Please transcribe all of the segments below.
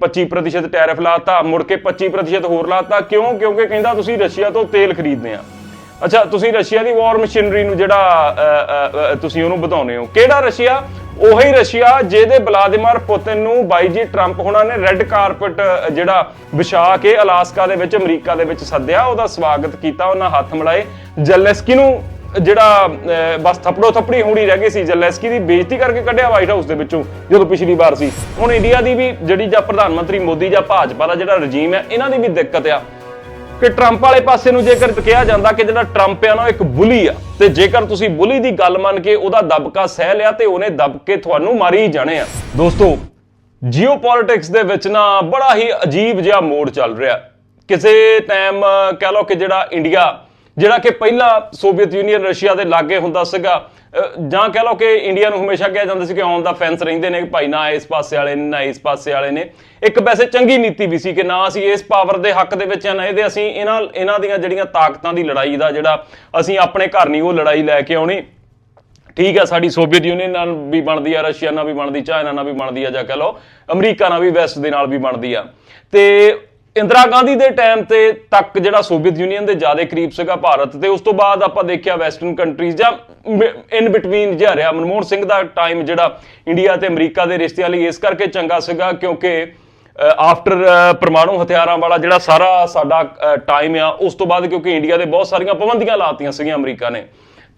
25% tariff ਲਾਤਾ, ਮੁੜ ਕੇ 25% ਹੋਰ ਲਾਤਾ। ਕਿਉਂ? ਕਿਉਂਕਿ ਕਹਿੰਦਾ ਤੁਸੀਂ ਰਸ਼ੀਆ ਤੋਂ ਤੇਲ ਖਰੀਦਦੇ ਆ। ਅੱਛਾ, ਤੁਸੀਂ ਰਸ਼ੀਆ ਦੀ ਵਾਰ ਮਸ਼ੀਨਰੀ ਨੂੰ ਜਿਹੜਾ ਤੁਸੀਂ ਉਹਨੂੰ ਵਧਾਉਨੇ ਹੋ। ਕਿਹੜਾ ਰਸ਼ੀਆ? ਉਹੀ ਰਸ਼ੀਆ ਜਿਹਦੇ ਵਲਾਦੀਮੀਰ ਪੁਤਿਨ ਨੂੰ ਬਾਈ ਜੀ ਟਰੰਪ ਹੁਣਾਂ ਨੇ ਰੈੱਡ ਕਾਰਪਟ ਜਿਹੜਾ ਵਿਛਾ ਕੇ ਅਲਾਸਕਾ ਦੇ ਵਿੱਚ, ਅਮਰੀਕਾ ਦੇ ਵਿੱਚ ਸੱਦਿਆ। ਉਹਦਾ ਸਵਾਗਤ ਕੀਤਾ, ਉਹਨਾਂ ਹੱਥ ਮਿਲਾਏ। ਜੈਲੈਸਕੀ ਨੂੰ ਜਿਹੜਾ ਅਹ, ਬਸ ਥੱਪੜੋ ਥੱਪੜੀ ਹੋਣੀ ਰਹਿ ਗਈ ਸੀ ਜੈਲੈਸਕੀ ਦੀ ਬੇਇੱਜ਼ਤੀ ਕਰਕੇ ਕੱਢਿਆ ਵਾਈਟ ਹਾਊਸ ਦੇ ਵਿੱਚੋਂ ਜਦੋਂ ਪਿਛਲੀ ਵਾਰ ਸੀ। ਹੁਣ ਇੰਡੀਆ ਦੀ ਵੀ ਜਿਹੜੀ ਜਾਂ ਪ੍ਰਧਾਨ ਮੰਤਰੀ ਮੋਦੀ ਜਾਂ ਭਾਜਪਾ ਦਾ ਜਿਹੜਾ ਰਜੀਮ ਹੈ ਇਹਨਾਂ ਦੀ ਵੀ ਦਿੱਕਤ ਆ। ਕਿ ਟਰੰਪ ਵਾਲੇ ਪਾਸੇ ਨੂੰ ਜੇਕਰ ਕਿਹਾ ਜਾਂਦਾ ਕਿ ਜਿਹੜਾ ਟਰੰਪ ਆ ਨਾ ਉਹ ਇੱਕ ਬੁਲੀ ਆ। ਤੇ ਜੇਕਰ ਤੁਸੀਂ ਬੁਲੀ ਦੀ ਗੱਲ ਮੰਨ ਕੇ ਉਹਦਾ ਦਬਕਾ ਸਹਿ ਲਿਆ ਤੇ ਉਹਨੇ ਦਬ ਕੇ ਤੁਹਾਨੂੰ ਮਾਰੀ ਹੀ ਜਾਣੇ ਆ। ਦੋਸਤੋ ਜੀਓਪੋਲਿਟਿਕਸ ਦੇ ਵਿੱਚ ਨਾ ਬੜਾ ਹੀ ਅਜੀਬ ਜਿਹਾ ਮੋੜ ਚੱਲ ਰਿਹਾ। ਕਿਸੇ ਟਾਈਮ ਕਹਿ ਲਓ ਕਿ ਜਿਹੜਾ ਇੰਡੀਆ ਜਿਹੜਾ ਕਿ ਪਹਿਲਾਂ ਸੋਵੀਅਤ ਯੂਨੀਅਨ ਰਸ਼ੀਆ ਦੇ ਲਾਗੇ ਹੁੰਦਾ ਸੀਗਾ ਜਾਂ ਕਹਿ ਲਓ ਕਿ ਇੰਡੀਆ ਨੂੰ ਹਮੇਸ਼ਾ ਕਿਹਾ ਜਾਂਦਾ ਸੀ ਕਿ ਔਨ ਦਾ ਫੈਂਸ ਰਹਿੰਦੇ ਨੇ, ਭਾਈ ਨਾ ਇਸ ਪਾਸੇ ਵਾਲੇ ਨੇ, ਨਾ ਇਸ ਪਾਸੇ ਵਾਲੇ ਨੇ। ਇੱਕ ਵੈਸੇ ਚੰਗੀ ਨੀਤੀ ਵੀ ਸੀ ਕਿ ਨਾ ਅਸੀਂ ਇਸ ਪਾਵਰ ਦੇ ਹੱਕ ਦੇ ਵਿੱਚ ਆ, ਨਾ ਇਹਦੇ ਅਸੀਂ ਇਹਨਾਂ ਇਹਨਾਂ ਦੀਆਂ ਜਿਹੜੀਆਂ ਤਾਕਤਾਂ ਦੀ ਲੜਾਈ ਦਾ ਜਿਹੜਾ ਅਸੀਂ ਆਪਣੇ ਘਰ ਨਹੀਂ ਉਹ ਲੜਾਈ ਲੈ ਕੇ ਆਉਣੀ। ਠੀਕ ਆ, ਸਾਡੀ ਸੋਵੀਅਤ ਯੂਨੀਅਨ ਨਾਲ ਵੀ ਬਣਦੀ ਆ, ਰਸ਼ੀਆ ਨਾਲ ਵੀ ਬਣਦੀ, ਚਾਈਨਾ ਨਾਲ ਵੀ ਬਣਦੀ ਆ, ਜਾਂ ਕਹ ਲਓ ਅਮਰੀਕਾ ਨਾਲ ਵੀ ਵੈਸਟ ਦੇ ਨਾਲ ਵੀ ਬਣਦੀ ਆ। ਤੇ ਇੰਦਰਾ ਗਾਂਧੀ ਦੇ ਟਾਈਮ ਤੇ ਤੱਕ ਜਿਹੜਾ ਸੋਵੀਅਤ ਯੂਨੀਅਨ ਦੇ ਜ਼ਿਆਦਾ ਕਰੀਬ ਸੀਗਾ ਭਾਰਤ ਤੇ, ਉਸ ਤੋਂ ਬਾਅਦ ਆਪਾਂ ਦੇਖਿਆ ਵੈਸਟਰਨ ਕੰਟਰੀਜ਼ ਜਾਂ ਇਨ ਬਿਟਵੀਨ ਜਿਹਾ ਰਿਹਾ। ਮਨਮੋਹਨ ਸਿੰਘ ਦਾ ਟਾਈਮ ਜਿਹੜਾ ਇੰਡੀਆ ਤੇ ਅਮਰੀਕਾ ਦੇ ਰਿਸ਼ਤਿਆਂ ਲਈ, ਇਸ ਕਰਕੇ ਚੰਗਾ ਸੀਗਾ ਕਿਉਂਕਿ ਆਫਟਰ ਪਰਮਾਣੂ ਹਥਿਆਰਾਂ ਵਾਲਾ ਜਿਹੜਾ ਸਾਰਾ ਸਾਡਾ ਟਾਈਮ ਆ, ਉਸ ਤੋਂ ਬਾਅਦ ਕਿਉਂਕਿ ਇੰਡੀਆ ਦੇ ਬਹੁਤ ਸਾਰੀਆਂ ਪਾਬੰਦੀਆਂ ਲਾਤੀਆਂ ਸੀਗੀਆਂ ਅਮਰੀਕਾ ਨੇ।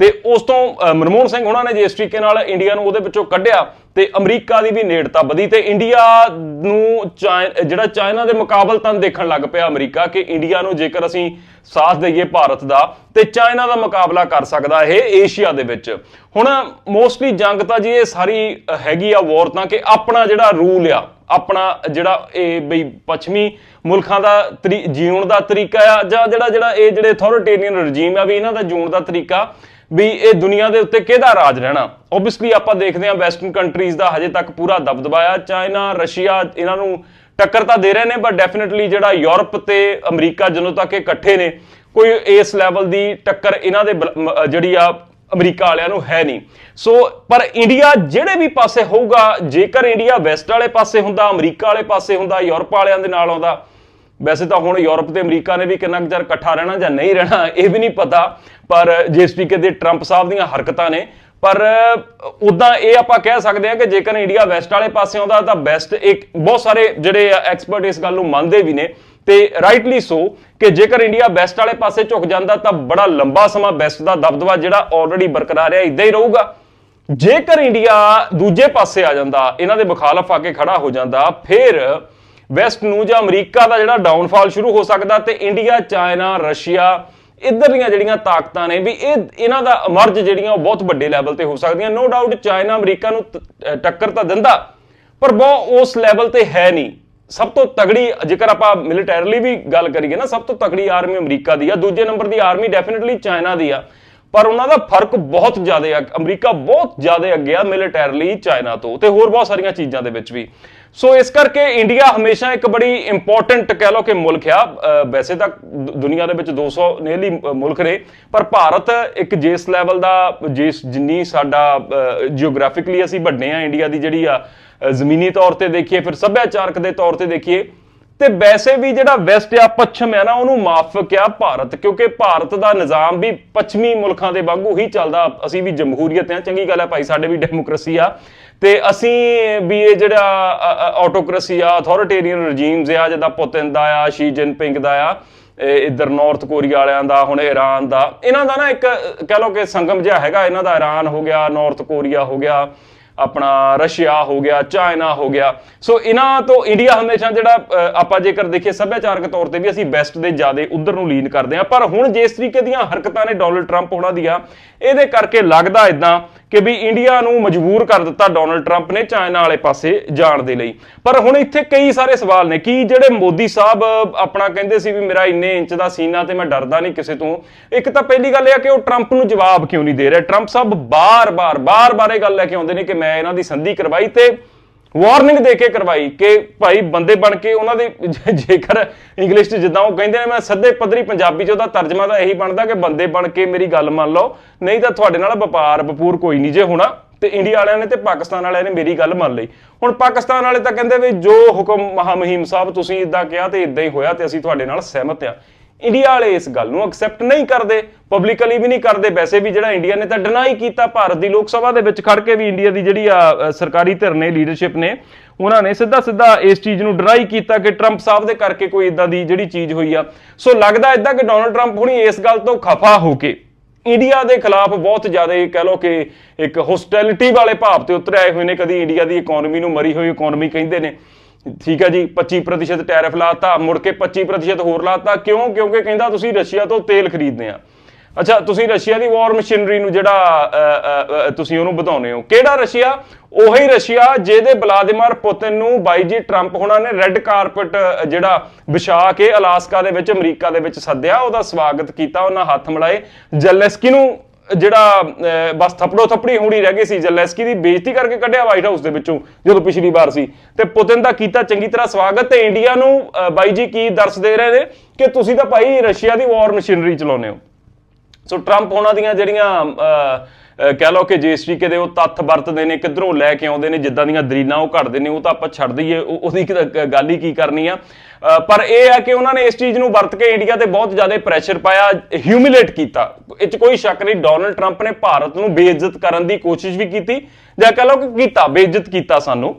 ਤੇ ਉਸ ਤੋਂ ਮਨਮੋਹਨ ਸਿੰਘ ਉਹਨਾਂ ਨੇ ਜਿਸ ਤਰੀਕੇ ਨਾਲ ਇੰਡੀਆ ਨੂੰ ਉਹਦੇ ਵਿੱਚੋਂ ਕੱਢਿਆ ਤੇ ਅਮਰੀਕਾ ਦੀ ਵੀ ਨੇੜਤਾ ਵਧੀ ਤੇ ਇੰਡੀਆ ਨੂੰ ਚਾਇ- ਜਿਹੜਾ ਚਾਈਨਾ ਦੇ ਮੁਕਾਬਲਤਨ ਦੇਖਣ ਲੱਗ ਪਿਆ ਅਮਰੀਕਾ ਕਿ ਇੰਡੀਆ ਨੂੰ ਜੇਕਰ ਅਸੀਂ ਸਾਥ ਦਈਏ ਭਾਰਤ ਦਾ, ਤੇ ਚਾਈਨਾ ਦਾ ਮੁਕਾਬਲਾ ਕਰ ਸਕਦਾ ਇਹ ਏਸ਼ੀਆ ਦੇ ਵਿੱਚ। ਹੁਣ ਮੋਸਟਲੀ ਜੰਗ ਤਾਂ ਜੀ ਇਹ ਸਾਰੀ ਹੈਗੀ ਆ ਵਾਰ ਤਾਂ ਕਿ ਆਪਣਾ ਜਿਹੜਾ ਰੂਲ ਆ, ਆਪਣਾ ਜਿਹੜਾ ਇਹ ਬਈ ਪੱਛਮੀ ਮੁਲਕਾਂ ਦਾ ਤਰੀ- ਜੀਉਣ ਦਾ ਤਰੀਕਾ ਆ, ਜਾਂ ਜਿਹੜਾ ਜਿਹੜਾ ਇਹ ਜਿਹੜੇ ਅਥਾਰਟੇਰੀਅਨ ਰਜੀਮ ਆ ਵੀ ਇਹਨਾਂ ਦਾ ਜੂਣ ਦਾ ਤਰੀਕਾ, ਵੀ ਇਹ ਦੁਨੀਆ ਦੇ ਉੱਤੇ ਕਿਹਦਾ ਰਾਜ ਰਹਿਣਾ। ਓਬਵੀਅਸਲੀ ਆਪਾਂ ਦੇਖਦੇ ਹਾਂ ਵੈਸਟਰਨ ਕੰਟਰੀ ਕੰਟਰੀਜ਼ ਦਾ ਹਜੇ ਤੱਕ ਪੂਰਾ ਦਬਦਬਾ ਆ ਚਾਈਨਾ, ਰਸ਼ੀਆ ਇਹਨਾਂ ਨੂੰ ਟੱਕਰ ਤਾਂ ਦੇ ਰਹੇ ਨੇ ਪਰ ਡੈਫੀਨਿਟਲੀ ਜਿਹੜਾ ਯੂਰਪ ਤੇ ਅਮਰੀਕਾ ਜਦੋਂ ਤੱਕ ਇਕੱਠੇ ਨੇ, ਕੋਈ ਇਸ ਲੈਵਲ ਦੀ ਟੱਕਰ ਇਹਨਾਂ ਦੇ ਜਿਹੜੀ ਆ ਅਮਰੀਕਾ ਵਾਲਿਆਂ ਨੂੰ ਹੈ ਨਹੀਂ। ਸੋ ਪਰ ਇੰਡੀਆ ਜਿਹੜੇ ਵੀ ਪਾਸੇ ਹੋਊਗਾ, ਜੇਕਰ ਇੰਡੀਆ ਵੈਸਟ ਵਾਲੇ ਪਾਸੇ ਹੁੰਦਾ, ਅਮਰੀਕਾ ਵਾਲੇ ਪਾਸੇ ਹੁੰਦਾ, ਯੂਰਪ ਵਾਲਿਆਂ ਦੇ ਨਾਲ ਆਉਂਦਾ, ਵੈਸੇ ਤਾਂ ਹੁਣ ਯੂਰਪ ਤੇ ਅਮਰੀਕਾ ਨੇ ਵੀ ਕਿੰਨਾ ਕੁ ਚਿਰ ਇਕੱਠਾ ਰਹਿਣਾ ਜਾਂ ਨਹੀਂ ਰਹਿਣਾ, ਇਹ ਵੀ ਨਹੀਂ ਪਤਾ, ਪਰ ਜਿਸ ਤਰੀਕੇ ਦੇ ਟਰੰਪ ਸਾਹਿਬ ਦੀਆਂ ਹਰਕਤਾਂ ਨੇ। ਪਰ ਉਦਾਂ ਇਹ ਆਪਾਂ ਕਹਿ ਸਕਦੇ ਹਾਂ ਕਿ ਜੇਕਰ ਇੰਡੀਆ ਵੈਸਟ ਵਾਲੇ ਪਾਸੇ ਆਉਂਦਾ ਤਾਂ ਬੈਸਟ ਇੱਕ ਬਹੁਤ ਸਾਰੇ ਜਿਹੜੇ ਐਕਸਪਰਟ ਇਸ ਗੱਲ ਨੂੰ ਮੰਨਦੇ ਵੀ ਨੇ ਤੇ ਰਾਈਟਲੀ ਸੋ ਕਿ ਜੇਕਰ ਇੰਡੀਆ ਵੈਸਟ ਵਾਲੇ ਪਾਸੇ ਝੁਕ ਜਾਂਦਾ ਤਾਂ ਬੜਾ ਲੰਬਾ ਸਮਾਂ ਬੈਸਟ ਦਾ ਦਬਦਬਾ ਜਿਹੜਾ ਆਲਰੇਡੀ ਬਰਕਰਾਰ ਹੈ ਇਦਾਂ ਹੀ ਰਹੂਗਾ। ਜੇਕਰ ਇੰਡੀਆ ਦੂਜੇ ਪਾਸੇ ਆ ਜਾਂਦਾ, ਇਹਨਾਂ ਦੇ ਮੁਖਾਲਫ ਆ ਕੇ ਖੜਾ ਹੋ ਜਾਂਦਾ, ਫਿਰ ਵੈਸਟ ਨੂੰ ਜਾਂ ਅਮਰੀਕਾ ਦਾ ਜਿਹੜਾ ਡਾਊਨਫਾਲ ਸ਼ੁਰੂ ਹੋ ਸਕਦਾ ਤੇ ਇੰਡੀਆ, ਚਾਈਨਾ, ਰਸ਼ੀਆ ਇੱਧਰ ਦੀਆਂ ਜਿਹੜੀਆਂ ਤਾਕਤਾਂ ਨੇ ਵੀ ਇਹ ਇਹਨਾਂ ਦਾ ਅਮਰਜ ਜਿਹੜੀਆਂ ਉਹ ਬਹੁਤ ਵੱਡੇ ਲੈਵਲ ਤੇ ਹੋ ਸਕਦੀਆਂ। ਨੋ ਡਾਊਟ ਚਾਈਨਾ ਅਮਰੀਕਾ ਨੂੰ ਟੱਕਰ ਤਾਂ ਦਿੰਦਾ, ਪਰ ਬਹੁਤ ਉਸ ਲੈਵਲ ਤੇ ਹੈ ਨਹੀਂ। ਸਭ ਤੋਂ ਤਗੜੀ, ਜੇਕਰ ਆਪਾਂ ਮਿਲਟਰੀਲੀ ਵੀ ਗੱਲ ਕਰੀਏ ਨਾ, ਸਭ ਤੋਂ ਤਗੜੀ ਆਰਮੀ ਅਮਰੀਕਾ ਦੀ ਆ, ਦੂਜੇ ਨੰਬਰ ਦੀ ਆਰਮੀ ਡੈਫੀਨਿਟਲੀ ਚਾਈਨਾ ਦੀ ਆ। ਪਰ ਉਹਨਾਂ ਦਾ ਫ਼ਰਕ ਬਹੁਤ ਜ਼ਿਆਦਾ ਆ ਅਮਰੀਕਾ ਬਹੁਤ ਜ਼ਿਆਦਾ ਅੱਗੇ ਆ ਮਿਲਟਰੀਲੀ ਚਾਈਨਾ ਤੋਂ, ਤੇ ਹੋਰ ਬਹੁਤ ਸਾਰੀਆਂ ਚੀਜ਼ਾਂ ਦੇ ਵਿੱਚ ਵੀ। ਸੋ ਇਸ ਕਰਕੇ ਇੰਡੀਆ ਹਮੇਸ਼ਾ ਇੱਕ ਬੜੀ ਇੰਪੋਰਟੈਂਟ ਕਹਿ ਲਓ ਕਿ ਮੁਲਕ ਆ। ਵੈਸੇ ਤਾਂ ਦੁ- ਦੁਨੀਆ ਦੇ ਵਿੱਚ 200 ਨੇਲੀ ਮੁਲਕ ਨੇ। ਪਰ ਭਾਰਤ ਇੱਕ ਜਿਸ ਲੈਵਲ ਦਾ, ਜਿਸ ਜਿੰਨੀ ਸਾਡਾ ਜੀਓਗ੍ਰਾਫਿਕਲੀ ਅਸੀਂ ਵੱਡੇ ਆ ਇੰਡੀਆ ਦੀ ਜਿਹੜੀ ਆ ਜ਼ਮੀਨੀ ਤੌਰ ਤੇ ਦੇਖੀਏ, ਫਿਰ ਸੱਭਿਆਚਾਰਕ ਦੇ ਤੌਰ ਤੇ ਦੇਖੀਏ ਤੇ ਵੈਸੇ ਵੀ ਜਿਹੜਾ ਵੈਸਟ ਆ ਪੱਛਮ ਹੈ ਨਾ ਉਹਨੂੰ ਮਾਫਕ ਆ ਭਾਰਤ? ਕਿਉਂਕਿ ਭਾਰਤ ਦਾ ਨਿਜ਼ਾਮ ਵੀ ਪੱਛਮੀ ਮੁਲਕਾਂ ਦੇ ਵਾਂਗੂ ਹੀ ਚੱਲਦਾ। ਅਸੀਂ ਵੀ ਜਮਹੂਰੀਅਤ ਆ ਚੰਗੀ ਗੱਲ ਹੈ ਭਾਈ ਸਾਡੇ ਵੀ ਡੈਮੋਕ੍ਰੇਸੀ ਆ। ਤੇ ਅਸੀਂ ਵੀ ਇਹ ਜਿਹੜਾ ਆਟੋਕ੍ਰੇਸੀ ਆ ਅਥਾਰਟੇਰੀਅਨ ਰਜੀਮਸ ਆ ਜਿੱਦਾਂ ਪੁਤਿਨ ਦਾ ਆ ਸ਼ੀ ਜਿਨਪਿੰਗ ਦਾ ਆ ਇਹ ਇੱਧਰ ਨਾਰਥ ਕੋਰੀਆ ਵਾਲਿਆਂ ਦਾ ਹੁਣ ਈਰਾਨ ਦਾ। ਇਹਨਾਂ ਦਾ ਨਾ ਇੱਕ ਅਹ, ਕਹਿ ਲਓ ਕਿ ਸੰਗਮ ਜਿਹਾ ਹੈਗਾ। ਇਹਨਾਂ ਦਾ ਈਰਾਨ ਹੋ ਗਿਆ ਨਾਰਥ ਕੋਰੀਆ ਹੋ ਗਿਆ। ਆਪਣਾ ਰਸ਼ੀਆ ਹੋ ਗਿਆ, ਚਾਈਨਾ ਹੋ ਗਿਆ। ਸੋ ਇਹਨਾਂ ਤੋਂ ਇੰਡੀਆ ਹਮੇਸ਼ਾ ਜਿਹੜਾ ਆਪਾਂ ਜੇਕਰ ਦੇਖੀਏ ਸੱਭਿਆਚਾਰਕ ਤੌਰ ਤੇ ਵੀ ਅਸੀਂ ਵੈਸਟ ਦੇ ਜ਼ਿਆਦੇ ਉਧਰ ਨੂੰ ਲੀਨ ਕਰਦੇ ਆ ਪਰ ਹੁਣ ਜਿਸ ਤਰੀਕੇ ਦੀਆਂ ਹਰਕਤਾਂ ਨੇ ਡੋਨਲਡ ਟਰੰਪ ਉਹਨਾਂ ਦੀਆਂ, ਇਹਦੇ ਕਰਕੇ ਲੱਗਦਾ ਇਦਾਂ ਕਿ ਵੀ ਇੰਡੀਆ ਨੂੰ ਮਜਬੂਰ ਕਰ ਦਿੱਤਾ ਡੋਨਲਡ ਟਰੰਪ ਨੇ ਚਾਈਨਾ ਵਾਲੇ ਪਾਸੇ ਜਾਣ ਦੇ ਲਈ। ਪਰ ਹੁਣ ਇੱਥੇ ਕਈ ਸਾਰੇ ਸਵਾਲ ਨੇ ਕਿ ਜਿਹੜੇ ਮੋਦੀ ਸਾਹਿਬ, ਆਪਣਾ ਕਹਿੰਦੇ ਸੀ ਵੀ ਮੇਰਾ ਇੰਨੇ ਇੰਚ ਦਾ ਸੀਨਾ ਤੇ ਮੈਂ ਡਰਦਾ ਨਹੀਂ ਕਿਸੇ ਤੋਂ। ਇੱਕ ਤਾਂ ਪਹਿਲੀ ਗੱਲ ਇਹ ਆ ਕਿ ਉਹ ਟਰੰਪ ਨੂੰ ਜਵਾਬ ਕਿਉਂ ਨਹੀਂ ਦੇ ਰਿਹਾ? ਟਰੰਪ ਸਾਹਿਬ ਬਾਰ-ਬਾਰ ਬਾਰ-ਬਾਰ ਇਹ ਗੱਲ ਲੈ ਕੇ ਆਉਂਦੇ ਨੇ ਕਿ ਮੈਂ ਇਹਨਾਂ ਦੀ ਸੰਧੀ ਕਰਵਾਈ ਤੇ ਵਾਰਨਿੰਗ ਦੇ ਕੇ ਕਰਵਾਈ ਕਿ ਭਾਈ ਬੰਦੇ ਬਣ ਕੇ ਉਹਨਾਂ ਦੇ ਜੇਕਰ ਇੰਗਲਿਸ਼ 'ਚ ਜਿੱਦਾਂ ਉਹ ਕਹਿੰਦੇ ਨੇ, ਮੈਂ ਸੱਦੇ ਪੱਧਰੀ ਪੰਜਾਬੀ 'ਚ ਉਹਦਾ ਤਰਜਮਾ ਤਾਂ ਇਹੀ ਬਣਦਾ ਕਿ ਬੰਦੇ ਬਣ ਕੇ ਮੇਰੀ ਗੱਲ ਮੰਨ ਲਓ। ਨਹੀਂ ਤਾਂ ਤੁਹਾਡੇ ਨਾਲ ਵਪਾਰ ਵਪੂਰ ਕੋਈ ਨਹੀਂ ਜੇ ਹੋਣਾ ਤੇ ਇੰਡੀਆ ਵਾਲਿਆਂ ਨੇ ਤੇ ਪਾਕਿਸਤਾਨ ਵਾਲਿਆਂ ਨੇ ਮੇਰੀ ਗੱਲ ਮੰਨ ਲਈ। ਹੁਣ ਪਾਕਿਸਤਾਨ ਵਾਲੇ ਤਾਂ ਕਹਿੰਦੇ ਵੀ ਜੋ ਹੁਕਮ ਮਹਾਮਹਿਮ ਸਾਹਿਬ ਤੁਸੀਂ ਇਦਾਂ ਕਿਹਾ ਤੇ ਇਦਾਂ ਹੀ ਹੋਇਆ ਤੇ ਅਸੀਂ ਤੁਹਾਡੇ ਨਾਲ ਸਹਿਮਤ ਆ ਇੰਡੀਆ ਵਾਲੇ ਇਸ ਗੱਲ ਨੂੰ ਐਕਸੈਪਟ ਨਹੀਂ ਕਰਦੇ ਪਬਲਿਕਲੀ ਵੀ ਨਹੀਂ ਕਰਦੇ, ਵੈਸੇ ਵੀ ਜਿਹੜਾ ਇੰਡੀਆ ਨੇ ਤਾਂ ਡਿਨਾਈ ਕੀਤਾ, ਭਾਰਤ ਦੀ ਲੋਕ ਸਭਾ ਦੇ ਵਿੱਚ ਖੜ ਕੇ ਵੀ ਇੰਡੀਆ ਦੀ ਜਿਹੜੀ ਆ ਸਰਕਾਰੀ ਧਿਰ ਨੇ ਲੀਡਰਸ਼ਿਪ ਨੇ, ਉਹਨਾਂ ਨੇ ਸਿੱਧਾ ਸਿੱਧਾ ਇਸ ਚੀਜ਼ ਨੂੰ ਡਿਨਾਈ ਕੀਤਾ ਕਿ ਟਰੰਪ ਸਾਹਿਬ ਦੇ ਕਰਕੇ ਕੋਈ ਇਦਾਂ ਦੀ ਜਿਹੜੀ ਚੀਜ਼ ਹੋਈ ਆ। ਸੋ ਲੱਗਦਾ ਇਦਾਂ ਕਿ ਡੋਨਲਡ ਟਰੰਪ ਹੁਣੀ ਇਸ ਗੱਲ ਤੋਂ ਖਫਾ ਹੋ ਕੇ ਇੰਡੀਆ ਦੇ ਖਿਲਾਫ ਬਹੁਤ ਜ਼ਿਆਦਾ ਕਹਿ ਲਓ ਕਿ ਇੱਕ ਹੋਸਟੈਲਿਟੀ ਵਾਲੇ ਭਾਵ ਤੇ ਉਤਰ ਆਏ ਹੋਏ ਨੇ, ਕਦੀ ਇੰਡੀਆ ਦੀ ਇਕਨੋਮੀ ਨੂੰ ਮਰੀ ਹੋਈ ਇਕਨੋਮੀ ਕਹਿੰਦੇ ਨੇ। ਠੀਕ ਹੈ ਜੀ 25% ਟੈਰਿਫ ਲਾਤਾ, ਮੁੜ ਕੇ 25% ਹੋਰ ਲਾਤਾ। ਕਿਉਂ? ਕਿਉਂਕਿ ਕਹਿੰਦਾ ਤੁਸੀਂ ਰਸ਼ੀਆ ਤੋਂ ਤੇਲ ਖਰੀਦਦੇ ਆ। ਅੱਛਾ, ਤੁਸੀਂ ਰਸ਼ੀਆ ਦੀ ਵਾਰ ਮਸ਼ੀਨਰੀ ਨੂੰ ਜਿਹੜਾ ਤੁਸੀਂ ਉਹਨੂੰ ਵਧਾਉਨੇ ਹੋ। ਕਿਹੜਾ ਰਸ਼ੀਆ? ਉਹੀ ਰਸ਼ੀਆ ਜਿਹਦੇ ਵਲਾਦੀਮੀਰ ਪੁਤਿਨ ਨੂੰ ਬਾਈ ਜੀ ਟਰੰਪ ਹੁਣਾਂ ਨੇ ਰੈੱਡ ਕਾਰਪਟ ਜਿਹੜਾ ਵਿਛਾ ਕੇ ਅਲਾਸਕਾ ਦੇ ਵਿੱਚ, ਅਮਰੀਕਾ ਦੇ ਵਿੱਚ ਸੱਦਿਆ, ਉਹਦਾ ਸਵਾਗਤ ਕੀਤਾ, ਉਹਨਾਂ ਹੱਥ ਮਿਲਾਏ। ਜੈਲੈਸਕੀ ਨੂੰ ਜਿਹੜਾ ਬਸ ਥਪੜੋ ਥਪੜੀ ਹੋਣੀ ਰਹਿ ਗਈ ਸੀ ਜੈਲੈਸਕੀ ਦੀ ਬੇਇੱਜ਼ਤੀ ਕਰਕੇ ਕੱਢਿਆ ਵਾਈਟ ਹਾਊਸ ਦੇ ਵਿੱਚੋਂ ਜਦੋਂ ਪਿਛਲੀ ਵਾਰ ਸੀ। ਤੇ ਪੁਤਿਨ ਦਾ ਕੀਤਾ ਚੰਗੀ ਤਰ੍ਹਾਂ ਸਵਾਗਤ ਤੇ ਇੰਡੀਆ ਨੂੰ ਬਾਈ ਜੀ ਕੀ ਦਰਸ ਦੇ ਰਹੇ ਨੇ ਕਿ ਤੁਸੀਂ ਤਾਂ ਭਾਈ ਰਸ਼ੀਆ ਦੀ ਵਾਰ ਮਸ਼ੀਨਰੀ ਚਲਾਉਂਦੇ ਹੋ। ਸੋ ਟਰੰਪ ਉਹਨਾਂ ਦੀਆਂ ਜਿਹੜੀਆਂ ਅਹ, ਕਹਿ ਲਓ ਕਿ ਜਿਸ ਤਰੀਕੇ ਦੇ ਉਹ ਤੱਥ ਵਰਤਦੇ ਨੇ ਕਿੱਧਰੋਂ ਲੈ ਕੇ ਆਉਂਦੇ ਨੇ ਜਿੱਦਾਂ ਦੀਆਂ ਦਲੀਲਾਂ ਉਹ ਘੜਦੇ ਨੇ ਉਹ ਤਾਂ ਆਪਾਂ ਛੱਡ ਦਈਏ ਉਹਦੀ ਗੱਲ ਹੀ ਕੀ ਕਰਨੀ ਆ? ਪਰ ਇਹ ਹੈ ਕਿ ਉਹਨਾਂ ਨੇ ਇਸ ਚੀਜ਼ ਨੂੰ ਵਰਤ ਕੇ ਇੰਡੀਆ ਤੇ ਬਹੁਤ ਜ਼ਿਆਦਾ ਪ੍ਰੈਸ਼ਰ ਪਾਇਆ ਹਿਊਮਿਲੇਟ ਕੀਤਾ। ਇਹ 'ਚ ਕੋਈ ਸ਼ੱਕ ਨਹੀਂ ਡੋਨਲਡ ਟਰੰਪ ਨੇ ਭਾਰਤ ਨੂੰ ਬੇਇੱਜ਼ਤ ਕਰਨ ਦੀ ਕੋਸ਼ਿਸ਼ ਵੀ ਕੀਤੀ ਜਾਂ ਕਹ ਲਓ ਕਿ ਕੀਤਾ, ਬੇਇੱਜ਼ਤ ਕੀਤਾ ਸਾਨੂੰ।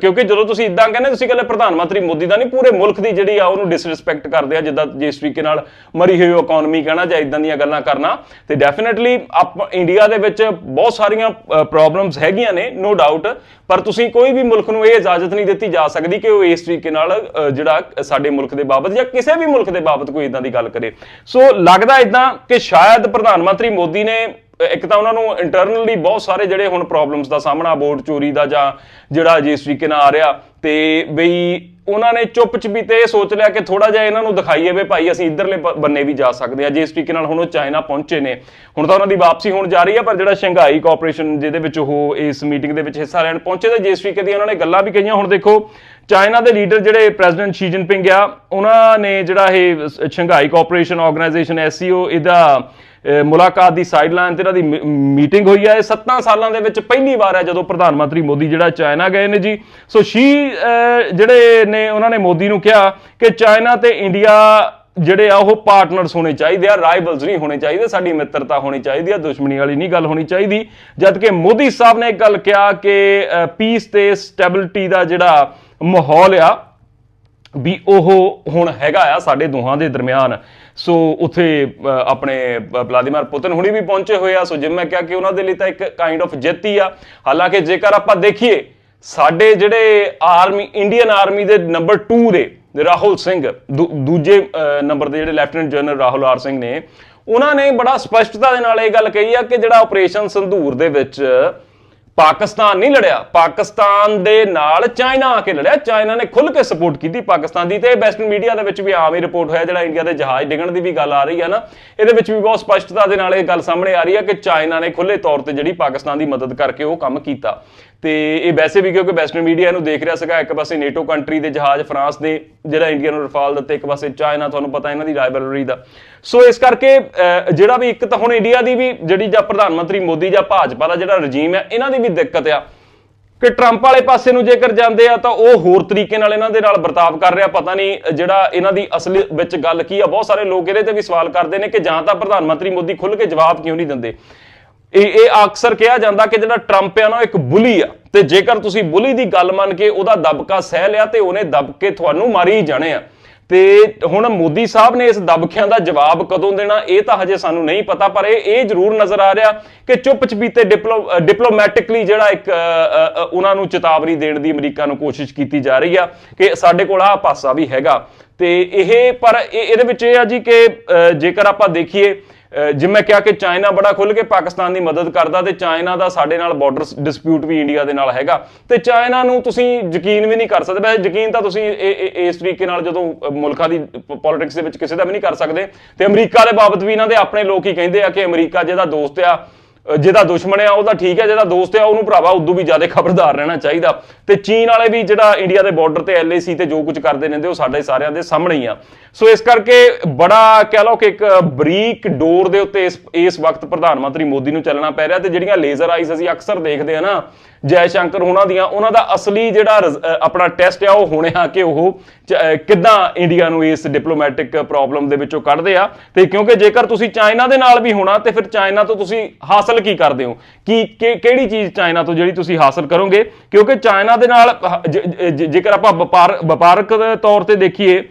ਕਿਉਂਕਿ ਜਦੋਂ ਤੁਸੀਂ ਇਦਾਂ ਕਹਿੰਦੇ, ਤੁਸੀਂ ਕਹਿੰਦੇ ਪ੍ਰਧਾਨ ਮੰਤਰੀ ਮੋਦੀ ਦਾ ਨਹੀਂ, ਪੂਰੇ ਮੁਲਕ ਦੀ ਜਿਹੜੀ ਆ ਉਹਨੂੰ ਡਿਸਰਿਸਪੈਕਟ ਕਰਦੇ ਆ, ਜਿੱਦਾਂ ਜਿਸ ਤਰੀਕੇ ਨਾਲ ਮਰੀ ਹੋਈ ਇਕਨੋਮੀ ਕਹਿਣਾ ਜਾਂ ਇਦਾਂ ਦੀਆਂ ਗੱਲਾਂ ਕਰਨਾ। ਤੇ ਡੈਫੀਨਿਟਲੀ ਆਪ, ਇੰਡੀਆ ਦੇ ਵਿੱਚ ਬਹੁਤ ਸਾਰੀਆਂ ਪ੍ਰੋਬਲਮਸ ਹੈਗੀਆਂ ਨੇ ਨੋ ਡਾਊਟ ਪਰ ਤੁਸੀਂ ਕੋਈ ਵੀ ਮੁਲਕ ਨੂੰ ਇਹ ਇਜਾਜ਼ਤ ਨਹੀਂ ਦਿੱਤੀ ਜਾ ਸਕਦੀ ਕਿ ਉਹ ਇਸ ਤਰੀਕੇ ਨਾਲ ਜਿਹੜਾ ਸਾਡੇ ਮੁਲਕ ਦੇ ਬਾਬਤ ਜਾਂ ਕਿਸੇ ਵੀ ਮੁਲਕ ਦੇ ਬਾਬਤ ਕੋਈ ਇਦਾਂ ਦੀ ਗੱਲ ਕਰੇ। ਸੋ ਲੱਗਦਾ ਇਦਾਂ ਕਿ ਸ਼ਾਇਦ ਪ੍ਰਧਾਨ ਮੰਤਰੀ ਮੋਦੀ ਨੇ ਇੱਕ ਤਾਂ ਉਹਨਾਂ ਨੂੰ ਇੰਟਰਨਲੀ ਬਹੁਤ ਸਾਰੇ ਜਿਹੜੇ ਹੁਣ ਪ੍ਰੋਬਲਮਸ ਦਾ ਸਾਹਮਣਾ ਵੋਟ ਚੋਰੀ ਦਾ ਜਾਂ ਜਿਹੜਾ ਜਿਸ ਤਰੀਕੇ ਨਾਲ ਆ ਰਿਹਾ ਤੇ ਬਈ ਉਹਨਾਂ ਨੇ ਚੁੱਪ ਚਪੀਤੇ ਇਹ ਸੋਚ ਲਿਆ ਕਿ ਥੋੜਾ ਜਿਹਾ ਇਹਨਾਂ ਨੂੰ ਦਿਖਾਈਏ ਵੀ ਭਾਈ ਅਸੀਂ ਇਧਰਲੇ ਬੰਨੇ ਵੀ ਜਾ ਸਕਦੇ ਆ ਜਿਸ ਤਰੀਕੇ ਨਾਲ ਹੁਣ ਉਹ ਚਾਈਨਾ ਪਹੁੰਚੇ ਨੇ। ਹੁਣ ਤਾਂ ਉਹਨਾਂ ਦੀ ਵਾਪਸੀ ਹੋਣ ਜਾ ਰਹੀ ਹੈ, ਪਰ ਜਿਹੜਾ ਸ਼ੰਘਾਈ ਕੋਆਪਰੇਸ਼ਨ ਜਿਹਦੇ ਵਿੱਚ ਉਹ ਇਸ ਮੀਟਿੰਗ ਦੇ ਵਿੱਚ ਹਿੱਸਾ ਲੈਣ ਪਹੁੰਚੇ ਤੇ ਜਿਸ ਤਰੀਕੇ ਦੀ ਉਹਨਾਂ ਨੇ ਗੱਲਾਂ ਵੀ ਕਹੀਆਂ। ਹੁਣ ਦੇਖੋ ਚਾਈਨਾ ਦੇ ਲੀਡਰ ਜਿਹੜੇ ਪ੍ਰੈਜ਼ੀਡੈਂਟ ਸ਼ੀ ਜਿਨਪਿੰਗ ਆ, ਉਹਨਾਂ ਨੇ ਜਿਹੜਾ ਇਹ ਸ਼ੰਘਾਈ ਕੋਆਪਰੇਸ਼ਨ ਆਰਗੇਨਾਈਜੇਸ਼ਨ ਐਸਸੀਓ, ਇਹਦਾ ਮੁਲਾਕਾਤ ਦੀ ਸਾਈਡਲਾਈਨ ਤੇ ਇਹਨਾਂ ਦੀ ਮੀਟਿੰਗ ਹੋਈ ਹੈ ਇਹ 7 ਸਾਲਾਂ ਦੇ ਵਿੱਚ ਪਹਿਲੀ ਵਾਰ ਹੈ ਜਦੋਂ ਪ੍ਰਧਾਨ ਮੰਤਰੀ ਮੋਦੀ ਜਿਹੜਾ ਚਾਈਨਾ ਗਏ ਨੇ ਜੀ। ਸੋ ਸ਼ੀ ਜਿਹੜੇ ਨੇ ਉਹਨਾਂ ਨੇ ਮੋਦੀ ਨੂੰ ਕਿਹਾ ਕਿ ਚਾਈਨਾ ਤੇ ਇੰਡੀਆ ਜਿਹੜੇ ਆ, ਉਹ ਪਾਰਟਨਰਸ ਹੋਣੇ ਚਾਹੀਦੇ ਆ ਰਾਈਵਲਸ ਨਹੀਂ ਹੋਣੇ ਚਾਹੀਦੇ, ਸਾਡੀ ਮਿੱਤਰਤਾ ਹੋਣੀ ਚਾਹੀਦੀ ਆ, ਦੁਸ਼ਮਣੀ ਵਾਲੀ ਨਹੀਂ ਗੱਲ ਹੋਣੀ ਚਾਹੀਦੀ। ਜਦ ਕਿ ਮੋਦੀ ਸਾਹਿਬ ਨੇ ਇੱਕ ਗੱਲ ਕਿਹਾ ਕਿ ਪੀਸ ਤੇ ਸਟੈਬਿਲਿਟੀ ਦਾ ਜਿਹੜਾ ਮਾਹੌਲ ਆ ਵੀ ਉਹ ਹੁਣ ਹੈਗਾ ਆ ਸਾਡੇ ਦੋਹਾਂ ਦੇ ਦਰਮਿਆਨ। ਸੋ ਉੱਥੇ ਆਪਣੇ ਬ- ਵਲਾਦੀਮੀਰ ਪੁਤਿਨ ਹੁਣੀ ਵੀ ਪਹੁੰਚੇ ਹੋਏ ਆ। ਸੋ ਜਿਵੇਂ ਮੈਂ ਕਿਹਾ ਕਿ ਉਹਨਾਂ ਦੇ ਲਈ ਤਾਂ ਇੱਕ ਕਾਈਂਡ ਆਫ ਜਿੱਤ ਹੀ ਆ। ਹਾਲਾਂਕਿ ਜੇਕਰ ਆਪਾਂ ਦੇਖੀਏ, ਸਾਡੇ ਜਿਹੜੇ ਆਰਮੀ ਇੰਡੀਅਨ ਆਰਮੀ ਦੇ ਨੰਬਰ 2 ਦੇ ਰਾਹੁਲ ਸਿੰਘ, ਦੂ- ਦੂਜੇ ਨੰਬਰ ਦੇ ਜਿਹੜੇ lieutenant general Rahul R Singh ਨੇ, ਉਹਨਾਂ ਨੇ ਬੜਾ ਸਪਸ਼ਟਤਾ ਦੇ ਨਾਲ ਇਹ ਗੱਲ ਕਹੀ ਆ ਕਿ ਜਿਹੜਾ ਆਪਰੇਸ਼ਨ ਸੰਧੂਰ ਦੇ ਵਿੱਚ ਪਾਕਿਸਤਾਨ ਨਹੀਂ ਲੜਿਆ। ਪਾਕਿਸਤਾਨ ਦੇ ਨਾਲ ਚਾਈਨਾ ਆ ਕੇ ਲੜਿਆ। ਚਾਈਨਾ ਨੇ ਖੁੱਲ ਕੇ ਸਪੋਰਟ ਕੀਤੀ ਪਾਕਿਸਤਾਨ ਦੀ। ਤੇ ਵੈਸਟਰਨ ਮੀਡੀਆ ਦੇ ਵਿੱਚ ਵੀ ਆਮ ਹੀ ਰਿਪੋਰਟ ਹੋਇਆ ਜਿਹੜਾ ਇੰਡੀਆ ਦੇ ਜਹਾਜ਼ ਡਿੱਗਣ ਦੀ ਵੀ ਗੱਲ ਆ ਰਹੀ ਹੈ ਨਾ। ਇਹਦੇ ਵਿੱਚ ਵੀ ਬਹੁਤ ਸਪਸ਼ਟਤਾ ਦੇ ਨਾਲ ਇਹ ਗੱਲ ਸਾਹਮਣੇ ਆ ਰਹੀ ਹੈ ਕਿ ਚਾਈਨਾ ਨੇ ਖੁੱਲੇ ਤੌਰ ਤੇ ਜਿਹੜੀ ਪਾਕਿਸਤਾਨ ਦੀ ਮਦਦ ਕਰਕੇ ਉਹ ਕੰਮ ਕੀਤਾ। ਤੇ ਇਹ ਵੈਸੇ ਵੀ ਕਿਉਂਕਿ ਵੈਸਟਰਨ ਮੀਡੀਆ ਨੂੰ ਦੇਖ ਰਿਹਾ ਸੀਗਾ, ਇੱਕ ਪਾਸੇ ਨੇਟੋ ਕੰਟਰੀ ਦੇ ਜਹਾਜ਼ ਫਰਾਂਸ ਦੇ, ਜਿਹੜਾ ਇੰਡੀਆ ਨੂੰ ਰਫਾਲ ਦਿੱਤੇ, ਇੱਕ ਪਾਸੇ ਚਾਈਨਾ ਤੁਹਾਨੂੰ ਪਤਾ ਇਹਨਾਂ ਦੀ ਰਾਈਵਲਰੀ ਦਾ। ਸੋ ਇਸ ਕਰਕੇ ਜਿਹੜਾ ਵੀ ਇੱਕ ਤਾਂ ਹੁਣ ਇੰਡੀਆ ਦੀ ਵੀ ਜਿਹੜੀ ਜਾਂ ਪ੍ਰਧਾਨ ਮੰਤਰੀ ਮੋਦੀ ਜਾਂ ਭਾਜਪਾ ਦਾ ਜਿਹੜਾ ਰਜੀਮ ਹੈ, ਇਹਨਾਂ ਦੀ ਵੀ ਦਿੱਕਤ ਆ। ਕਿ ਟਰੰਪ ਵਾਲੇ ਪਾਸੇ ਨੂੰ ਜੇਕਰ ਜਾਂਦੇ ਆ, ਤਾਂ ਉਹ ਹੋਰ ਤਰੀਕੇ ਨਾਲ ਇਹਨਾਂ ਦੇ ਨਾਲ ਵਰਤਾਵ ਕਰ ਰਿਹਾ। ਪਤਾ ਨਹੀਂ, ਜਿਹੜਾ ਇਹਨਾਂ ਦੀ ਅਸਲ ਵਿੱਚ ਗੱਲ ਕੀ ਆ, ਬਹੁਤ ਸਾਰੇ ਲੋਕ ਇਹਦੇ ਤੇ ਵੀ ਸਵਾਲ ਕਰਦੇ ਨੇ ਕਿ ਜਾਂ ਤਾਂ ਪ੍ਰਧਾਨ ਮੰਤਰੀ ਮੋਦੀ ਖੁੱਲ ਕੇ ਜਵਾਬ ਕਿਉਂ ਨਹੀਂ ਦਿੰਦੇ? ਇਹ ਇਹ ਅਕਸਰ ਕਿਹਾ ਜਾਂਦਾ ਕਿ ਜਿਹੜਾ ਟਰੰਪ ਆ ਨਾ ਇੱਕ ਬੁਲੀ ਆ। ਤੇ ਜੇਕਰ ਤੁਸੀਂ ਬੁਲੀ ਦੀ ਗੱਲ ਮੰਨ ਕੇ ਉਹਦਾ ਦਬਕਾ ਸਹਿ ਲਿਆ, ਤੇ ਉਹਨੇ ਦਬਕੇ ਤੁਹਾਨੂੰ ਮਾਰੀ ਹੀ ਜਾਣੇ ਆ। ਤੇ ਹੁਣ ਮੋਦੀ ਸਾਹਿਬ ਨੇ ਇਸ ਦਬਕਿਆਂ ਦਾ ਜਵਾਬ ਕਦੋਂ ਦੇਣਾ, ਇਹ ਤਾਂ ਹਜੇ ਸਾਨੂੰ ਨਹੀਂ ਪਤਾ, ਪਰ ਇਹ ਇਹ ਜ਼ਰੂਰ ਨਜ਼ਰ ਆ ਰਿਹਾ ਕਿ ਚੁੱਪ ਚਪੀਤੇ ਡਿਪਲੋ ਡਿਪਲੋਮੈਟਿਕਲੀ ਜਿਹੜਾ ਇੱਕ ਉਹਨਾਂ ਨੂੰ ਚੇਤਾਵਨੀ ਦੇਣ ਦੀ ਅਮਰੀਕਾ ਨੂੰ ਕੋਸ਼ਿਸ਼ ਕੀਤੀ ਜਾ ਰਹੀ ਆ ਕਿ ਸਾਡੇ ਕੋਲ ਆਹ ਪਾਸਾ ਵੀ ਹੈਗਾ। ਤੇ ਇਹ, ਪਰ ਇਹ- ਇਹਦੇ ਵਿੱਚ ਇਹ ਆ ਜੀ ਕਿ ਜੇਕਰ ਆਪਾਂ ਦੇਖੀਏ ਜਿਵੇਂ ਮੈਂ ਕਿਹਾ ਕਿ ਚਾਈਨਾ ਬੜਾ ਖੁੱਲ ਕੇ ਪਾਕਿਸਤਾਨ ਦੀ ਮਦਦ ਕਰਦਾ ਤੇ ਚਾਈਨਾ ਦਾ ਸਾਡੇ ਨਾਲ ਬਾਰਡਰ ਡਿਸਪਿਊਟ ਵੀ ਇੰਡੀਆ ਦੇ ਨਾਲ ਹੈਗਾ। ਤੇ ਚਾਈਨਾ ਨੂੰ ਤੁਸੀਂ ਯਕੀਨ ਵੀ ਨਹੀਂ ਕਰ ਸਕਦੇ। ਵੈਸੇ ਯਕੀਨ ਤਾਂ ਤੁਸੀਂ ਇਹ- ਇਸ ਤਰੀਕੇ ਨਾਲ ਜਦੋਂ ਮੁਲਕਾਂ ਦੀ ਪੋਲਿਟਿਕਸ ਦੇ ਵਿੱਚ ਕਿਸੇ ਦਾ ਵੀ ਨਹੀਂ ਕਰ ਸਕਦੇ। ਤੇ ਅਮਰੀਕਾ ਦੇ ਬਾਬਤ ਵੀ ਇਹਨਾਂ ਦੇ ਆਪਣੇ ਲੋਕ ਹੀ ਕਹਿੰਦੇ ਆ ਕਿ ਅਮਰੀਕਾ ਜਿਹਦਾ ਦੋਸਤ ਆ ਜਿਹਦਾ ਦੁਸ਼ਮਣ ਆ, ਉਹਦਾ ਠੀਕ ਹੈ ਜਿਹਦਾ ਦੋਸਤ ਆ, ਉਹਨੂੰ ਭਰਾਵਾ ਉਦੋਂ ਵੀ ਜ਼ਿਆਦਾ ਖਬਰਦਾਰ ਰਹਿਣਾ ਚਾਹੀਦਾ। ਤੇ ਚੀਨ ਵਾਲੇ ਵੀ ਜਿਹੜਾ ਇੰਡੀਆ ਦੇ ਬਾਰਡਰ ਤੇ ਐਲਏਸੀ ਤੇ ਜੋ ਕੁਝ ਕਰਦੇ ਰਹਿੰਦੇ, ਉਹ ਸਾਡੇ ਸਾਰਿਆਂ ਦੇ ਸਾਹਮਣੇ ਹੀ ਆ। ਸੋ ਇਸ ਕਰਕੇ ਬੜਾ ਕਹਿ ਲਓ ਕਿ ਇੱਕ ਬਰੀਕ ਡੋਰ ਦੇ ਉੱਤੇ ਇਸ ਇਸ ਵਕਤ ਪ੍ਰਧਾਨ ਮੰਤਰੀ ਮੋਦੀ ਨੂੰ ਚੱਲਣਾ ਪੈ ਰਿਹਾ ਤੇ ਜਿਹੜੀਆਂ ਲੇਜ਼ਰ ਆਈਜ਼ ਅਸੀਂ ਅਕਸਰ ਦੇਖਦੇ ਆ ਨਾ ਜੈ ਸ਼ੰਕਰ ਉਹਨਾਂ ਦੀਆਂ ਉਹਨਾਂ ਦਾ ਅਸਲੀ ਜਿਹੜਾ ਰਿਜ਼- ਆਪਣਾ ਟੈਸਟ ਆ, ਉਹ ਹੋਣੇ ਆ ਕਿ ਉਹ, ਚ- ਕਿੱਦਾਂ ਇੰਡੀਆ ਨੂੰ ਇਸ ਡਿਪਲੋਮੈਟਿਕ ਪ੍ਰੋਬਲਮ ਦੇ ਵਿੱਚੋਂ ਕੱਢਦੇ ਆ। ਤੇ ਕਿਉਂਕਿ ਜੇਕਰ ਤੁਸੀਂ ਚਾਈਨਾ ਦੇ ਨਾਲ ਵੀ ਹੋਣਾ, ਤੇ ਫਿਰ ਚਾਈਨਾ ਤੋਂ ਤੁਸੀਂ ਹਾਸਲ ਕੀ ਕਰਦੇ ਹੋ? ਕੀ, ਕਿ- ਕਿਹੜੀ ਚੀਜ਼ ਚਾਈਨਾ ਤੋਂ ਜਿਹੜੀ ਤੁਸੀਂ ਹਾਸਲ ਕਰੋਗੇ? ਕਿਉਂਕਿ ਚਾਈਨਾ ਦੇ ਨਾਲ ਜੇਕਰ ਆਪਾਂ ਵਪਾਰ, ਵਪਾਰਕ ਤੌਰ ਤੇ ਦੇਖੀਏ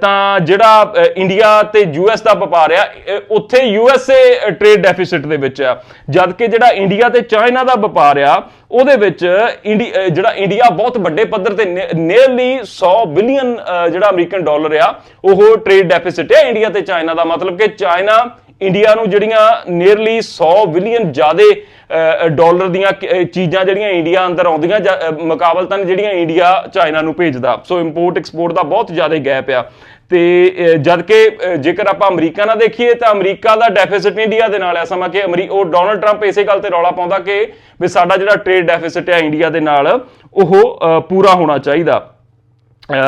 ਤਾਂ ਜਿਹੜਾ ਅਹ ਇੰਡੀਆ ਤੇ ਯੂਐਸ ਦਾ ਵਪਾਰ ਆ ਅਹ ਉੱਥੇ ਯੂਐਸਏ ਟ੍ਰੇਡ ਡੈਫਿਸਿਟ ਦੇ ਵਿੱਚ ਆ। ਜਦ ਕਿ ਜਿਹੜਾ ਇੰਡੀਆ ਤੇ ਚਾਈਨਾ ਦਾ ਵਪਾਰ ਆ, ਉਹਦੇ ਵਿੱਚ ਇੰਡੀ ਜਿਹੜਾ ਇੰਡੀਆ ਬਹੁਤ ਵੱਡੇ ਪੱਧਰ ਤੇ ਨੀਅਰਲੀ 100 ਬਿਲੀਅਨ ਜਿਹੜਾ ਅਮਰੀਕਨ ਡਾਲਰ ਆ, ਉਹ ਟ੍ਰੇਡ ਡੈਫਿਸਿਟ ਆ ਇੰਡੀਆ ਤੇ ਚਾਈਨਾ ਦਾ। ਮਤਲਬ ਕਿ ਚਾਈਨਾ ਇੰਡੀਆ ਨੂੰ ਜਿਹੜੀਆਂ ਨੀਅਰਲੀ 100 ਬਿਲੀਅਨ ਜ਼ਿਆਦੇ ਅਹ, ਡਾਲਰ ਦੀਆਂ ਚੀਜ਼ਾਂ ਜਿਹੜੀਆਂ ਇੰਡੀਆ ਅੰਦਰ ਆਉਂਦੀਆਂ ਜਾਂ, ਮੁਕਾਬਲਤਨ ਜਿਹੜੀਆਂ ਇੰਡੀਆ ਚਾਈਨਾ ਨੂੰ ਭੇਜਦਾ। ਸੋ ਇੰਪੋਰਟ ਐਕਸਪੋਰਟ ਦਾ ਬਹੁਤ ਜ਼ਿਆਦਾ ਗੈਪ ਆ। ਤੇ ਅਹ, ਜਦ ਕਿ ਜੇਕਰ ਆਪਾਂ ਅਮਰੀਕਾ ਨਾਲ ਦੇਖੀਏ ਤਾਂ ਅਮਰੀਕਾ ਦਾ ਡੈਫਿਸਿਟ ਇੰਡੀਆ ਦੇ ਨਾਲ ਆ। ਸਮਾਂ ਕਿ ਅਮਰੀ ਉਹ ਡੋਨਲਡ ਟਰੰਪ ਇਸੇ ਗੱਲ ਤੇ ਰੌਲਾ ਪਾਉਂਦਾ ਕਿ ਵੀ ਸਾਡਾ ਜਿਹੜਾ ਟ੍ਰੇਡ ਡੈਫਿਸਿਟ ਆ ਇੰਡੀਆ ਦੇ ਨਾਲ ਉਹ ਪੂਰਾ ਹੋਣਾ ਚਾਹੀਦਾ।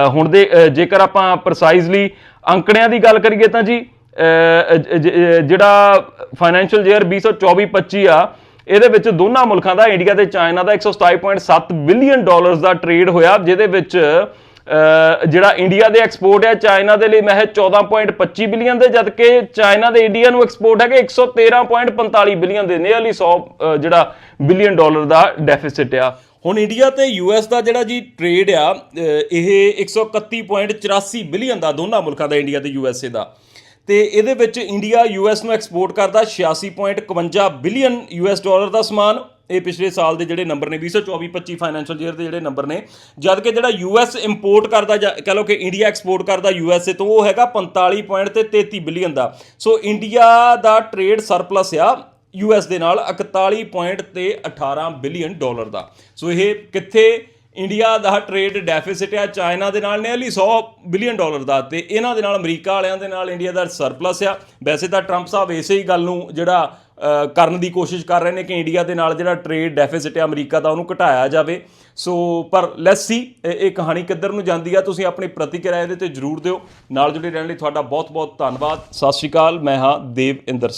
ਹੁਣ ਦੇ ਜੇਕਰ ਆਪਾਂ ਪ੍ਰਸਾਈਜ਼ਲੀ ਅੰਕੜਿਆਂ ਦੀ ਗੱਲ ਕਰੀਏ ਤਾਂ ਜੀ ਜਿਹੜਾ ਫਾਈਨੈਂਸ਼ੀਅਲ ਈਅਰ 2024-25 ਆ, ਇਹਦੇ ਵਿੱਚ ਦੋਨਾਂ ਮੁਲਕਾਂ ਦਾ ਇੰਡੀਆ ਤੇ ਚਾਈਨਾ ਦਾ 127.7 ਬਿਲੀਅਨ ਡਾਲਰਸ ਦਾ ਟ੍ਰੇਡ ਹੋਇਆ, ਜਿਹਦੇ ਵਿੱਚ ਜਿਹੜਾ ਇੰਡੀਆ ਦੇ ਐਕਸਪੋਰਟ ਹੈ ਚਾਈਨਾ ਦੇ ਲਈ ਮਹਿਜ਼ 14.25 ਬਿਲੀਅਨ ਦੇ, ਜਦਕਿ ਚਾਈਨਾ ਦੇ ਇੰਡੀਆ ਨੂੰ ਐਕਸਪੋਰਟ ਹੈਗੇ 113.45 ਬਿਲੀਅਨ ਦੇ ਨੀਅਰਲੀ 100 ਅਹ, ਜਿਹੜਾ ਬਿਲੀਅਨ ਡਾਲਰ ਦਾ ਡੈਫਿਸਿਟ ਆ। ਹੁਣ ਇੰਡੀਆ ਤੇ ਯੂਐਸ ਦਾ ਜਿਹੜਾ ਜੀ ਟ੍ਰੇਡ ਆ, ਅਹ, ਇਹ 131.84 ਬਿਲੀਅਨ ਦਾ ਦੋਨਾਂ ਮੁਲਕਾਂ ਦਾ ਇੰਡੀਆ ਤੇ ਯੂਐਸਏ ਦਾ। ਤੇ ਇਹਦੇ ਵਿੱਚ ਇੰਡੀਆ ਯੂਐਸ ਨੂੰ ਐਕਸਪੋਰਟ ਕਰਦਾ 86.51 ਬਿਲੀਅਨ ਯੂਐਸ ਡਾਲਰ ਦਾ ਸਮਾਨ। ਇਹ ਪਿਛਲੇ ਸਾਲ ਦੇ ਜਿਹੜੇ ਨੰਬਰ ਨੇ 2024-25 ਫਾਈਨੈਂਸ਼ੀਅਲ ਈਅਰ ਦੇ ਜਿਹੜੇ ਨੰਬਰ ਨੇ, ਜਦ ਕਿ ਜਿਹੜਾ ਯੂਐਸ ਇੰਪੋਰਟ ਕਰਦਾ ਜਾਂ ਕਹ ਲਓ ਕਿ ਇੰਡੀਆ ਐਕਸਪੋਰਟ ਕਰਦਾ ਯੂਐਸਏ ਤੋਂ, ਉਹ ਹੈਗਾ 45.33 ਬਿਲੀਅਨ ਦਾ। ਸੋ ਇੰਡੀਆ ਦਾ ਟ੍ਰੇਡ ਸਰਪਲਸ ਆ ਯੂਐਸ ਦੇ ਨਾਲ 41 ਪੁਆਇੰਟ ਤੇ 18 ਬਿਲੀਅਨ ਡਾਲਰ ਦਾ। ਸੋ ਇਹ ਕਿੱਥੇ ਇੰਡੀਆ ਦਾ ਟ੍ਰੇਡ ਡੈਫਿਸਿਟ ਆ, ਚਾਈਨਾ ਦੇ ਨਾਲ ਨੀਅਰਲੀ 100 ਬਿਲੀਅਨ ਡਾਲਰ ਦਾ ਤੇ ਇਹਨਾਂ ਦੇ ਨਾਲ ਅਮਰੀਕਾ ਵਾਲਿਆਂ ਦੇ ਨਾਲ ਇੰਡੀਆ ਦਾ ਸਰਪਲਸ ਆ। ਵੈਸੇ ਤਾਂ ਟਰੰਪ ਸਾਹਿਬ ਇਸੇ ਹੀ ਗੱਲ ਨੂੰ ਜਿਹੜਾ ਕਰਨ ਦੀ ਕੋਸ਼ਿਸ਼ ਕਰ ਰਹੇ ਨੇ ਕਿ ਇੰਡੀਆ ਦੇ ਨਾਲ ਜਿਹੜਾ ਟ੍ਰੇਡ ਡੈਫਿਸਿਟ ਹੈ ਅਮਰੀਕਾ ਦਾ ਉਹਨੂੰ ਘਟਾਇਆ ਜਾਵੇ। ਸੋ, ਪਰ ਲੈਟਸ ਸੀ ਇਹ ਕਹਾਣੀ ਕਿੱਧਰ ਨੂੰ ਜਾਂਦੀ ਆ, ਤੁਸੀਂ ਆਪਣੀ ਪ੍ਰਤੀਕਿਰਿਆ ਇਹਦੇ ਤੇ ਜਰੂਰ ਦਿਓ। ਨਾਲ ਜੁੜੇ ਰਹਿਣ ਲਈ ਤੁਹਾਡਾ ਬਹੁਤ ਬਹੁਤ ਧੰਨਵਾਦ। ਸਤਿ ਸ਼੍ਰੀ ਅਕਾਲ, ਮੈਂ ਹਾਂ ਦੇਵ ਇੰਦਰ ਸਿੰਘ।